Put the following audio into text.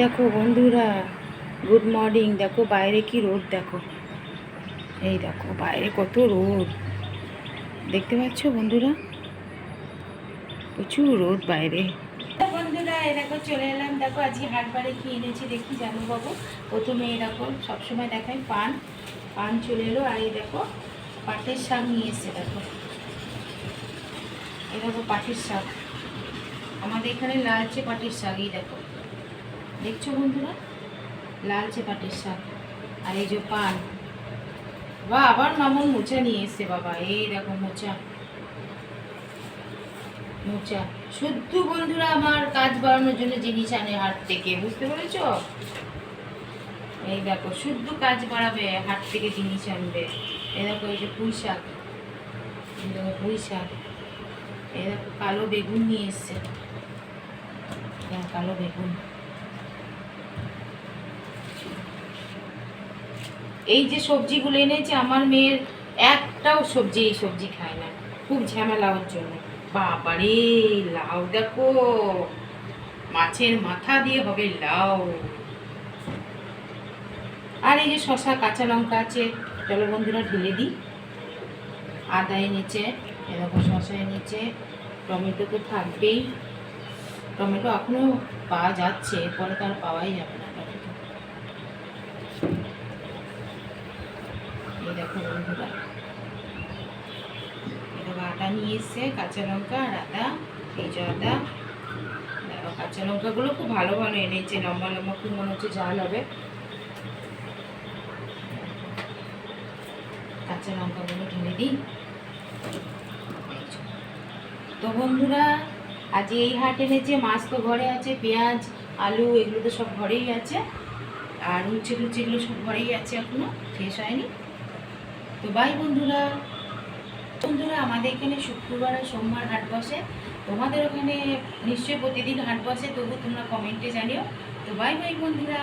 দেখো বন্ধুরা good morning দেখো বাইরে কি রোদ দেখো। এই দেখো বাইরে কত রোদ। দেখতে পাচ্ছ বন্ধুরা? প্রচুর রোদ বাইরে। বন্ধুরা দেখো চলে এলাম। দেখো আজকে হাট বারে কি এনেছি দেখি জানো বাবু। প্রথমে এরকম সবসময় দেখাই পান। পান চলে এলো, আর এই দেখো পাটের শাক নিয়ে এসছে, দেখো। দেখো পাটের শাক। আমাদের এখানে লালচে পাটের শাক এই দেখো। দেখছ বন্ধুরা? লালচে পাটের শাক আর এই যে পান। বা আবার মামুন মোচা নিয়ে এসছে বাবা। এই দেখো মোচা। মোচা। শুদ্ধ বন্ধুরা আমার কাজ বাড়ানোর জন্য জিনিস আনে হাট থেকে বুঝতে পেরেছ? এই দেখো শুদ্ধ কাজ বাড়াবে হাট থেকে জিনিস আনবে। এই দেখো এই যে পুঁই শাক। দেখো পুঁই শাক। এই দেখো কালো বেগুন নিয়ে এসছে। হ্যাঁ, কালো বেগুন। এই যে সবজিগুলো এনেছে, আমার মেয়ের একটাও সবজি এই সবজি খায় না। খুব ঝামেলা ওর জন্য। বাবারে, লাউ দেখো, মাছের মাথা দিয়ে হবে লাউ। আর এই যে শশা কাঁচা লঙ্কা আছে, চলো বন্ধুরা ঢেলে দিই। আদা এনেছে এরকম শশা এনেছে, টমেটো তো থাকবেই। টমেটো এখনও পাওয়া যাচ্ছে পরে তো আর পাওয়াই যাবে না। দেখো বন্ধুরা আটা নিয়ে এসছে কাঁচা লঙ্কা আর আদা, এই আদা। কাঁচা লঙ্কাগুলো খুব ভালো ভালো এনেছে, লম্বা লম্বা খুব মনে হচ্ছে ঝাল হবে। কাঁচা লঙ্কাগুলো ঢেলে দিই। তো বন্ধুরা, আজ এই হাট এনেছে, মাছ তো ঘরে আছে, পেঁয়াজ, আলু, এগুলো তো সব ঘরেই আছে। আর উচ্ছে টুচ্ছে এগুলো সব ঘরেই আছে এখনও, শেষ হয়নি। তো বাই বন্ধুরা বন্ধুরা, আমাদের এখানে শুক্রবার আর সোমবার হাট বসে। তোমাদের ওখানে নিশ্চয়ই প্রতিদিন হাট বসে, তবু তোমরা কমেন্টে জানিও। তো বাই বাই বন্ধুরা।